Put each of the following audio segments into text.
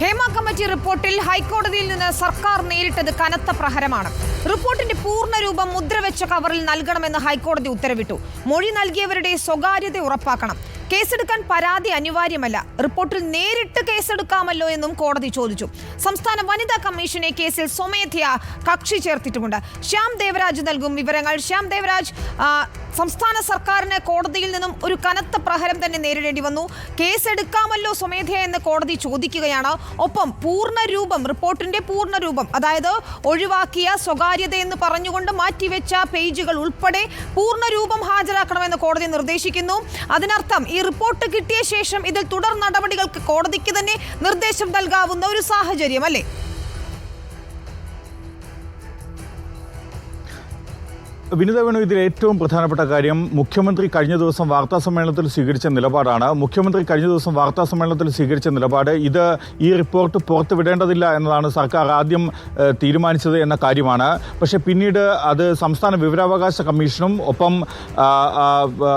Hema committee റിപ്പോർട്ടിൽ ഹൈക്കോടതിയിൽ നിന്ന് സർക്കാർ നേരിട്ടത് കനത്ത പ്രഹരമാണ്. റിപ്പോർട്ടിന്റെ പൂർണരൂപം മുദ്രവെച്ച കവറിൽ നൽകണമെന്ന് ഹൈക്കോടതി ഉത്തരവിട്ടു. മൊഴി നൽകിയവരുടെ സ്വകാര്യത ഉറപ്പാക്കണം. കേസെടുക്കാൻ പരാതി അനിവാര്യമല്ല. റിപ്പോർട്ടിൽ നേരിട്ട് കേസെടുക്കാമല്ലോ എന്നും കോടതി ചോദിച്ചു. സംസ്ഥാന വനിതാ കമ്മീഷനെ കേസിൽ സ്വമേധയാ കക്ഷി ചേർത്തിട്ടുമുണ്ട്. ശ്യാം ദേവരാജ് നൽകും വിവരങ്ങൾ. ശ്യാം ദേവരാജ് സംസ്ഥാന സർക്കാരിന് കോടതിയിൽ നിന്നും ഒരു കനത്ത പ്രഹരം തന്നെ നേരിടേണ്ടി വന്നു. കേസെടുക്കാമല്ലോ സ്വമേധയാ എന്ന് കോടതി ചോദിക്കുകയാണ്. ഒപ്പം പൂർണ രൂപം റിപ്പോർട്ടിന്റെ പൂർണ രൂപം അതായത് ഒഴിവാക്കിയ സ്വകാര്യത എന്ന് പറഞ്ഞുകൊണ്ട് മാറ്റിവെച്ച പേജുകൾ ഉൾപ്പെടെ പൂർണ രൂപം ഹാജരാക്കണമെന്ന് കോടതി നിർദ്ദേശിക്കുന്നു. അതിനർത്ഥം ഈ റിപ്പോർട്ട് കിട്ടിയ ശേഷം ഇതിൽ തുടർ നടപടികൾക്ക് കോടതിക്ക് തന്നെ നിർദ്ദേശം നൽകാവുന്ന ഒരു സാഹചര്യം അല്ലേ? വിനിത വേണു ഇതിൽ ഏറ്റവും പ്രധാനപ്പെട്ട കാര്യം മുഖ്യമന്ത്രി കഴിഞ്ഞ ദിവസം വാർത്താ സമ്മേളനത്തിൽ സ്വീകരിച്ച നിലപാടാണ്. മുഖ്യമന്ത്രി കഴിഞ്ഞ ദിവസം വാർത്താ സമ്മേളനത്തിൽ സ്വീകരിച്ച നിലപാട്. ഇത് ഈ റിപ്പോർട്ട് പുറത്തുവിടേണ്ടതില്ല എന്നതാണ് സർക്കാർ ആദ്യം തീരുമാനിച്ചത് എന്ന കാര്യമാണ്. പക്ഷേ പിന്നീട് അത് സംസ്ഥാന വിവരാവകാശ കമ്മീഷനും ഒപ്പം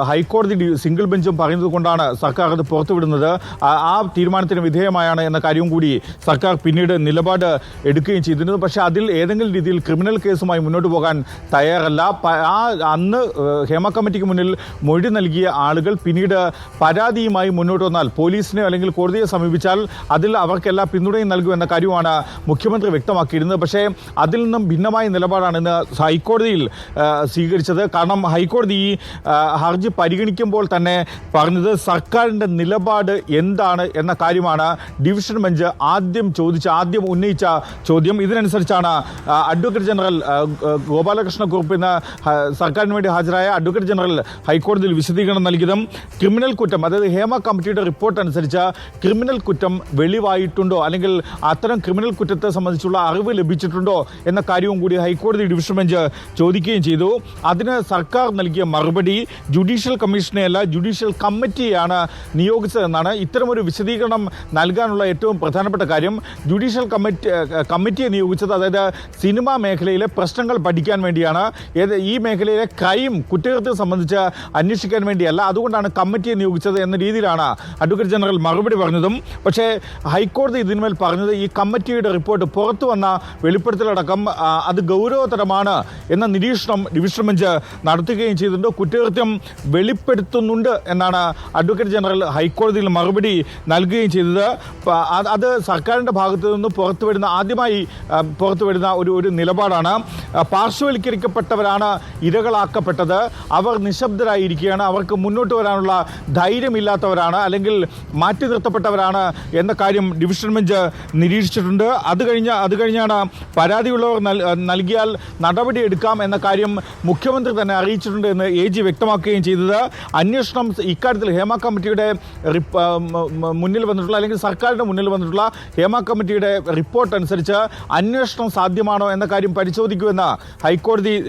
ഹൈക്കോടതി സിംഗിൾ ബെഞ്ചും പറയുന്നത് കൊണ്ടാണ് സർക്കാർ അത് പുറത്തുവിടുന്നത്. ആ- തീരുമാനത്തിന് വിധേയമായാണ് എന്ന കാര്യവും കൂടി സർക്കാർ പിന്നീട് നിലപാട് എടുക്കുകയും ചെയ്തിരുന്നത് പക്ഷേ അതിൽ ഏതെങ്കിലും രീതിയിൽ ക്രിമിനൽ കേസുമായി മുന്നോട്ട് പോകാൻ തയ്യാറല്ല. ആ അന്ന് ഹേമ കമ്മിറ്റിക്ക് മുന്നിൽ മൊഴി നൽകിയ ആളുകൾ പിന്നീട് പരാതിയുമായി മുന്നോട്ട് വന്നാൽ പോലീസിനെ അല്ലെങ്കിൽ കോടതിയെ സമീപിച്ചാൽ അതിൽ അവർക്കെല്ലാം പിന്തുണയും നൽകുമെന്ന കാര്യമാണ് മുഖ്യമന്ത്രി വ്യക്തമാക്കിയിരുന്നത്. പക്ഷേ അതിൽ നിന്നും ഭിന്നമായ നിലപാടാണ് ഇന്ന് ഹൈക്കോടതിയിൽ സ്വീകരിച്ചത്. കാരണം ഹൈക്കോടതി ഈ ഹർജി പരിഗണിക്കുമ്പോൾ തന്നെ പറഞ്ഞത് സർക്കാരിന്റെ നിലപാട് എന്താണ് എന്ന കാര്യമാണ് ഡിവിഷൻ ബെഞ്ച് ആദ്യം ചോദിച്ച ആദ്യം ഉന്നയിച്ച ചോദ്യം. ഇതിനനുസരിച്ചാണ് അഡ്വക്കേറ്റ് ജനറൽ ഗോപാലകൃഷ്ണ കുറുപ്പ് ഇന്ന് സർക്കാരിന് വേണ്ടി ഹാജരായ അഡ്വക്കേറ്റ് ജനറൽ ഹൈക്കോടതിയിൽ വിശദീകരണം നൽകിയതും ക്രിമിനൽ കുറ്റം അതായത് ഹേമ കമ്മിറ്റിയുടെ റിപ്പോർട്ട് അനുസരിച്ച് ക്രിമിനൽ കുറ്റം വെളിവായിട്ടുണ്ടോ? അല്ലെങ്കിൽ അത്തരം ക്രിമിനൽ കുറ്റത്തെ സംബന്ധിച്ചുള്ള അറിവ് ലഭിച്ചിട്ടുണ്ടോ? എന്ന കാര്യവും കൂടി ഹൈക്കോടതി ഡിവിഷൻ ബെഞ്ച് ചോദിക്കുകയും ചെയ്തു. അതിന് സർക്കാർ നൽകിയ മറുപടി ജുഡീഷ്യൽ കമ്മീഷനെയല്ല ജുഡീഷ്യൽ കമ്മിറ്റിയാണ് നിയോഗിച്ചതെന്നാണ് ഇത്തരമൊരു വിശദീകരണം നൽകാനുള്ള ഏറ്റവും പ്രധാനപ്പെട്ട കാര്യം. ജുഡീഷ്യൽ കമ്മിറ്റി കമ്മിറ്റിയെ നിയോഗിച്ചത് അതായത് സിനിമാ മേഖലയിലെ പ്രശ്നങ്ങൾ പഠിക്കാൻ വേണ്ടിയാണ്. ഏത് ഈ മേഖലയിലെ ക്രൈം കുറ്റകൃത്യം സംബന്ധിച്ച് അന്വേഷിക്കാൻ വേണ്ടിയല്ല. അതുകൊണ്ടാണ് കമ്മിറ്റിയെ നിയോഗിച്ചത് എന്ന രീതിയിലാണ് അഡ്വക്കേറ്റ് ജനറൽ മറുപടി പറഞ്ഞതും. പക്ഷേ ഹൈക്കോടതി ഇതിന്മേൽ പറഞ്ഞത് ഈ കമ്മിറ്റിയുടെ റിപ്പോർട്ട് പുറത്തു വന്ന വെളിപ്പെടുത്തലടക്കം അത് ഗൗരവതരമാണ് എന്ന നിരീക്ഷണം ഡിവിഷൻ ബെഞ്ച് നടത്തുകയും ചെയ്തിട്ടുണ്ട്. കുറ്റകൃത്യം വെളിപ്പെടുത്തുന്നുണ്ട് എന്നാണ് അഡ്വക്കേറ്റ് ജനറൽ ഹൈക്കോടതിയിൽ മറുപടി നൽകുകയും ചെയ്തത്. അത് സർക്കാരിന്റെ ഭാഗത്തു നിന്ന് പുറത്തു വരുന്ന ആദ്യമായി പുറത്തു വരുന്ന ഒരു ഒരു നിലപാടാണ്. പാർശ്വവൽക്കരിക്കപ്പെട്ടവരാണ് ഇരകളാക്കപ്പെട്ടത്. അവർ നിശബ്ദരായിരിക്കുകയാണ്. അവർക്ക് മുന്നോട്ട് വരാനുള്ള ധൈര്യമില്ലാത്തവരാണ് അല്ലെങ്കിൽ മാറ്റി നിർത്തപ്പെട്ടവരാണ് എന്ന കാര്യം ഡിവിഷൻ ബെഞ്ച് നിരീക്ഷിച്ചിട്ടുണ്ട്. അത് കഴിഞ്ഞ അത് കഴിഞ്ഞാണ് പരാതിയുള്ളവർ നൽ- നൽകിയാൽ നടപടിയെടുക്കാം എന്ന കാര്യം മുഖ്യമന്ത്രി തന്നെ അറിയിച്ചിട്ടുണ്ട് എന്ന് എ ജി വ്യക്തമാക്കുകയും ചെയ്തത്. അന്വേഷണം ഇക്കാര്യത്തിൽ ഹേമ കമ്മിറ്റിയുടെ മുന്നിൽ വന്നിട്ടുള്ള അല്ലെങ്കിൽ സർക്കാരിന്റെ മുന്നിൽ വന്നിട്ടുള്ള ഹേമ കമ്മിറ്റിയുടെ റിപ്പോർട്ട് അനുസരിച്ച് അന്വേഷണം സാധ്യമാണോ എന്ന കാര്യം പരിശോധിക്കുമെന്ന് ഹൈക്കോടതി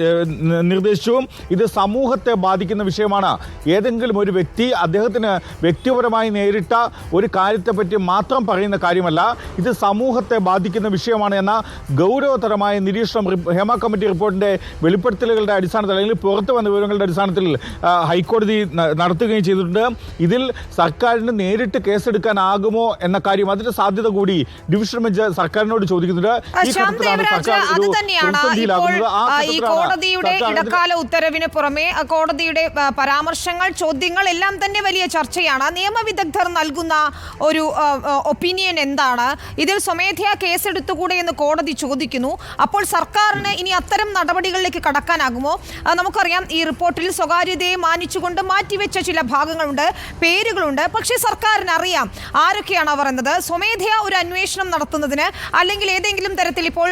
നിർദ്ദേശിച്ചു. ഇത് സമൂഹത്തെ ബാധിക്കുന്ന വിഷയമാണ്. ഏതെങ്കിലും ഒരു വ്യക്തി അദ്ദേഹത്തിന് വ്യക്തിപരമായി നേരിട്ട ഒരു കാര്യത്തെപ്പറ്റി മാത്രം പറയുന്ന കാര്യമല്ല. ഇത് സമൂഹത്തെ ബാധിക്കുന്ന വിഷയമാണ് എന്ന ഗൗരവതരമായ നിരീക്ഷണം ഹേമ കമ്മിറ്റി റിപ്പോർട്ടിന്റെ വെളിപ്പെടുത്തലുകളുടെ അടിസ്ഥാനത്തിൽ അല്ലെങ്കിൽ പുറത്തു വന്ന വിവരങ്ങളുടെ അടിസ്ഥാനത്തിൽ ഹൈക്കോടതി നടത്തുകയും ചെയ്തിട്ടുണ്ട്. ഇതിൽ സർക്കാരിന് നേരിട്ട് കേസെടുക്കാനാകുമോ എന്ന കാര്യം അതിന്റെ സാധ്യത കൂടി ഡിവിഷൻ ബെഞ്ച് സർക്കാരിനോട് ചോദിക്കുന്നുണ്ട്. ഈ ഘട്ടത്തിലാണ് സർക്കാർ അത് ഒരു തന്നെയാണ് പ്രതിസന്ധിയിലാകുന്നത്. ആ ആ, ഈ ഘട്ടത്തിലാണ് കോടതിയുടെ സർക്കാർ ഇടക്കാല ഉത്തരവിന് പുറമെ കോടതിയുടെ പരാമർശങ്ങൾ ചോദ്യങ്ങൾ എല്ലാം തന്നെ വലിയ ചർച്ചയാണ്. നിയമവിദഗ്ധർ നൽകുന്ന ഒരു ഒപ്പീനിയൻ എന്താണ്? ഇതിൽ സ്വമേധയാ കേസെടുത്തുകൂടെ എന്ന് കോടതി ചോദിക്കുന്നു. അപ്പോൾ സർക്കാരിന് ഇനി അത്തരം നടപടികളിലേക്ക് കടക്കാനാകുമോ? നമുക്കറിയാം ഈ റിപ്പോർട്ടിൽ സ്വകാര്യതയെ മാനിച്ചുകൊണ്ട് മാറ്റിവെച്ച ചില ഭാഗങ്ങളുണ്ട് പേരുകളുണ്ട്. പക്ഷേ സർക്കാരിന് അറിയാം ആരൊക്കെയാണ് അവർ എന്നത്. സ്വമേധയാ ഒരു അന്വേഷണം നടത്തുന്നതിന് അല്ലെങ്കിൽ ഏതെങ്കിലും തരത്തിൽ ഇപ്പോൾ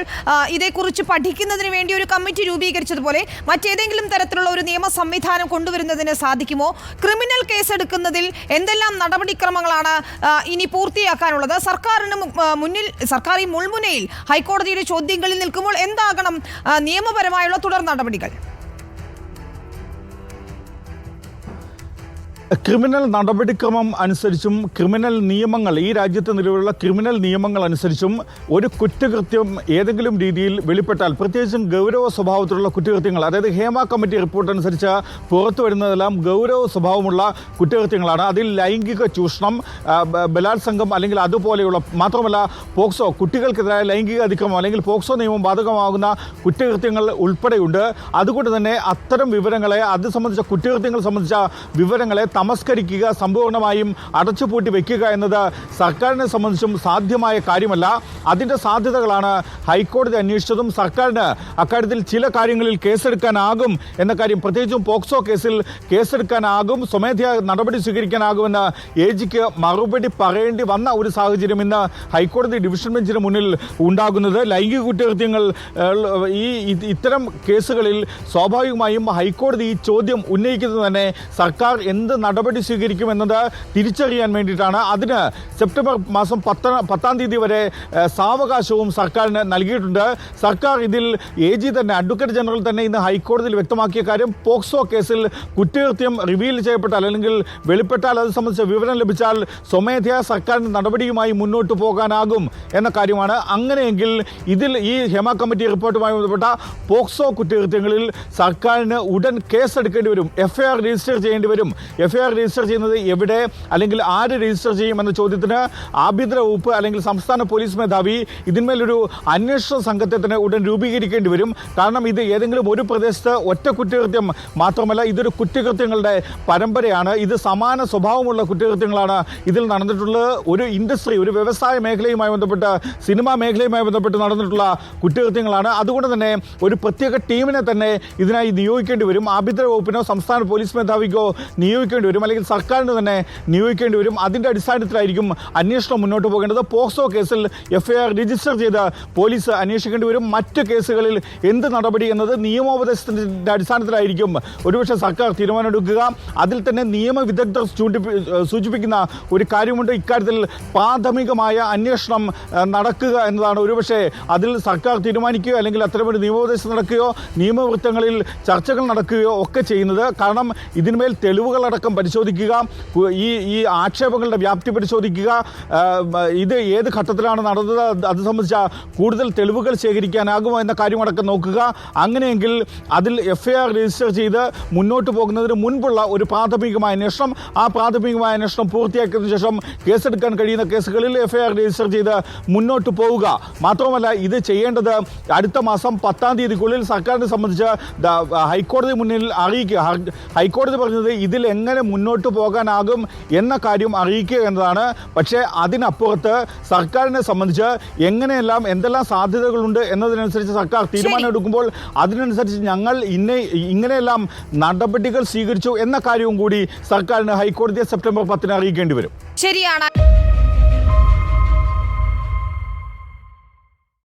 ഇതേക്കുറിച്ച് പഠിക്കുന്നതിന് വേണ്ടി ഒരു കമ്മിറ്റി രൂപീകരിച്ചതുപോലെ മറ്റേതെങ്കിലും തരത്തിലുള്ള ഒരു നിയമ സംവിധാനം കൊണ്ടുവരുന്നതിന് സാധിക്കുമോ? ക്രിമിനൽ കേസെടുക്കുന്നതിൽ എന്തെല്ലാം നടപടിക്രമങ്ങളാണ് ഇനി പൂർത്തിയാക്കാനുള്ളത്? സർക്കാരിന് മുന്നിൽ സർക്കാർ ഈ മുൾമുനയിൽ ഹൈക്കോടതിയുടെ ചോദ്യങ്ങളിൽ നിൽക്കുമ്പോൾ എന്താകണം നിയമപരമായുള്ള തുടർ നടപടികൾ? ക്രിമിനൽ നടപടിക്രമം അനുസരിച്ചും ക്രിമിനൽ നിയമങ്ങൾ ഈ രാജ്യത്ത് നിലവിലുള്ള ക്രിമിനൽ നിയമങ്ങൾ അനുസരിച്ചും ഒരു കുറ്റകൃത്യം ഏതെങ്കിലും രീതിയിൽ വെളിപ്പെട്ടാൽ പ്രത്യേകിച്ചും ഗൗരവ സ്വഭാവത്തിലുള്ള കുറ്റകൃത്യങ്ങൾ അതായത് ഹേമ കമ്മിറ്റി റിപ്പോർട്ട് അനുസരിച്ച് പുറത്തു വരുന്നതെല്ലാം ഗൗരവ സ്വഭാവമുള്ള കുറ്റകൃത്യങ്ങളാണ്. അതിൽ ലൈംഗിക ചൂഷണം ബലാത്സംഗം അല്ലെങ്കിൽ അതുപോലെയുള്ള മാത്രമല്ല പോക്സോ കുട്ടികൾക്കെതിരായ ലൈംഗിക അതിക്രമം അല്ലെങ്കിൽ പോക്സോ നിയമം ബാധകമാകുന്ന കുറ്റകൃത്യങ്ങൾ ഉൾപ്പെടെയുണ്ട്. അതുകൊണ്ട് തന്നെ അത്തരം വിവരങ്ങളെ അത് സംബന്ധിച്ച കുറ്റകൃത്യങ്ങൾ സംബന്ധിച്ച വിവരങ്ങളെ തമസ്കരിക്കുക സമ്പൂർണമായും അടച്ചുപൂട്ടി വയ്ക്കുക എന്നത് സർക്കാരിനെ സംബന്ധിച്ചും സാധ്യമായ കാര്യമല്ല. അതിന്റെ സാധ്യതകളാണ് ഹൈക്കോടതി അന്വേഷിച്ചതും സർക്കാരിന് അക്കാര്യത്തിൽ ചില കാര്യങ്ങളിൽ കേസെടുക്കാനാകും എന്ന കാര്യം. പ്രത്യേകിച്ചും പോക്സോ കേസിൽ കേസെടുക്കാനാകും സ്വമേധയാ നടപടി സ്വീകരിക്കാനാകുമെന്ന് എ ജിക്ക് മറുപടി പറയേണ്ടി വന്ന ഒരു സാഹചര്യം ഇന്ന് ഹൈക്കോടതി ഡിവിഷൻ ബെഞ്ചിന് മുന്നിൽ ഉണ്ടാകുന്നത്. ലൈംഗിക കുറ്റകൃത്യങ്ങൾ ഈ ഇത്തരം കേസുകളിൽ സ്വാഭാവികമായും ഹൈക്കോടതി ഈ ചോദ്യം ഉന്നയിക്കുന്നത് തന്നെ സർക്കാർ എന്ത് നടപടി സ്വീകരിക്കുമെന്നത് തിരിച്ചറിയാൻ വേണ്ടിയിട്ടാണ്. അതിന് സെപ്റ്റംബർ മാസം പത്ത പത്താം തീയതി വരെ സാവകാശവും സർക്കാരിന് നൽകിയിട്ടുണ്ട്. സർക്കാർ ഇതിൽ എ ജി തന്നെ അഡ്വക്കേറ്റ് ജനറൽ തന്നെ ഇന്ന് ഹൈക്കോടതിയിൽ വ്യക്തമാക്കിയ കാര്യം പോക്സോ കേസിൽ കുറ്റകൃത്യം റിവീൽ ചെയ്യപ്പെട്ടാൽ അല്ലെങ്കിൽ വെളിപ്പെട്ടാൽ അത് സംബന്ധിച്ച വിവരം ലഭിച്ചാൽ സ്വമേധയാ സർക്കാരിന്റെ നടപടിയുമായി മുന്നോട്ട് പോകാനാകും എന്ന കാര്യമാണ്. അങ്ങനെയെങ്കിൽ ഇതിൽ ഈ ഹെമ കമ്മിറ്റി റിപ്പോർട്ടുമായി ബന്ധപ്പെട്ട പോക്സോ കുറ്റകൃത്യങ്ങളിൽ സർക്കാരിന് ഉടൻ കേസെടുക്കേണ്ടി വരും. എഫ്ഐആർ രജിസ്റ്റർ ചെയ്യേണ്ടി വരും. എഫ്ഐആർ രജിസ്റ്റർ ചെയ്യുന്നത് എവിടെ? അല്ലെങ്കിൽ ആര് രജിസ്റ്റർ ചെയ്യും എന്ന ചോദ്യത്തിന് ആഭ്യന്തര വകുപ്പ് അല്ലെങ്കിൽ സംസ്ഥാന പോലീസ് മേധാവി ഇതിന്മേലൊരു അന്വേഷണ സംഘത്തെ തന്നെ ഉടൻ രൂപീകരിക്കേണ്ടി വരും. കാരണം ഇത് ഏതെങ്കിലും ഒരു പ്രദേശത്ത് ഒറ്റ കുറ്റകൃത്യം മാത്രമല്ല ഇതൊരു കുറ്റകൃത്യങ്ങളുടെ പരമ്പരയാണ്. ഇത് സമാന സ്വഭാവമുള്ള കുറ്റകൃത്യങ്ങളാണ് ഇതിൽ നടന്നിട്ടുള്ളത് ഒരു ഇൻഡസ്ട്രി ഒരു വ്യവസായ മേഖലയുമായി ബന്ധപ്പെട്ട് സിനിമാ മേഖലയുമായി ബന്ധപ്പെട്ട് നടന്നിട്ടുള്ള കുറ്റകൃത്യങ്ങളാണ്. അതുകൊണ്ട് തന്നെ ഒരു പ്രത്യേക ടീമിനെ തന്നെ ഇതിനായി നിയോഗിക്കേണ്ടി വരും. ആഭ്യന്തര വകുപ്പിനോ സംസ്ഥാന പോലീസ് മേധാവിക്കോ നിയോഗിക്കേണ്ടി വരും അല്ലെങ്കിൽ സർക്കാരിന് തന്നെ നിയോഗിക്കേണ്ടി വരും. അതിന്റെ അടിസ്ഥാനത്തിലായിരിക്കും അന്വേഷണം മുന്നോട്ട് പോകേണ്ടത്. പോക്സോ കേസിൽ എഫ്ഐആർ രജിസ്റ്റർ ചെയ്ത് പോലീസ് അന്വേഷിക്കേണ്ടി വരും. മറ്റ് കേസുകളിൽ എന്ത് നടപടി എന്നത് നിയമോപദേശത്തിന്റെ അടിസ്ഥാനത്തിലായിരിക്കും. ഒരുപക്ഷെ സർക്കാർ തീരുമാനമെടുക്കുക. അതിൽ തന്നെ നിയമവിദഗ്ധർ ചൂണ്ടിപ്പി സൂചിപ്പിക്കുന്ന ഒരു കാര്യമുണ്ട്. ഇക്കാര്യത്തിൽ പ്രാഥമികമായ അന്വേഷണം നടക്കുക എന്നതാണ്. ഒരുപക്ഷെ അതിൽ സർക്കാർ തീരുമാനിക്കുകയോ അല്ലെങ്കിൽ അത്തരമൊരു നിയമോപദേശം നടക്കുകയോ നിയമവൃത്തങ്ങളിൽ ചർച്ചകൾ നടക്കുകയോ ഒക്കെ ചെയ്യുന്നത് കാരണം ഇതിന്മേൽ തെളിവുകളടക്കം പരിശോധിക്കുക ഈ ഈ ആക്ഷേപങ്ങളുടെ വ്യാപ്തി പരിശോധിക്കുക ഇത് ഏത് ഘട്ടത്തിലാണ് നടന്നത് അത് സംബന്ധിച്ച കൂടുതൽ തെളിവുകൾ ശേഖരിക്കാനാകുമോ എന്ന കാര്യമടക്കം നോക്കുക. അങ്ങനെയെങ്കിൽ അതിൽ എഫ് രജിസ്റ്റർ ചെയ്ത് മുന്നോട്ട് പോകുന്നതിന് മുൻപുള്ള ഒരു പ്രാഥമികമായ അന്വേഷണം ആ പ്രാഥമികമായ അന്വേഷണം പൂർത്തിയാക്കിയതിനു ശേഷം കേസെടുക്കാൻ കഴിയുന്ന കേസുകളിൽ എഫ് രജിസ്റ്റർ ചെയ്ത് മുന്നോട്ട് പോവുക. മാത്രമല്ല ഇത് ചെയ്യേണ്ടത് അടുത്ത മാസം പത്താം തീയതിക്കുള്ളിൽ സർക്കാരിനെ സംബന്ധിച്ച് ഹൈക്കോടതി മുന്നിൽ അറിയിക്കുക. ഹൈക്കോടതി പറഞ്ഞത് ഇതിൽ എങ്ങനെ മുന്നോട്ട് പോകാനാകും എന്ന കാര്യം അറിയിക്കുക എന്നതാണ്. പക്ഷേ അതിനപ്പുറത്ത് സർക്കാരിനെ സംബന്ധിച്ച് എങ്ങനെയെല്ലാം എന്തെല്ലാം സാധ്യതകളുണ്ട് എന്നതിനനുസരിച്ച് സർക്കാർ തീരുമാനം എടുക്കുമ്പോൾ അതിനനുസരിച്ച് ഞങ്ങൾ ഇന്ന ഇങ്ങനെയെല്ലാം നടപടികൾ സ്വീകരിച്ചു എന്ന കാര്യവും കൂടി സർക്കാരിന് ഹൈക്കോടതിയെ സെപ്റ്റംബർ പത്തിന് അറിയിക്കേണ്ടി വരും. ശരിയാണ്.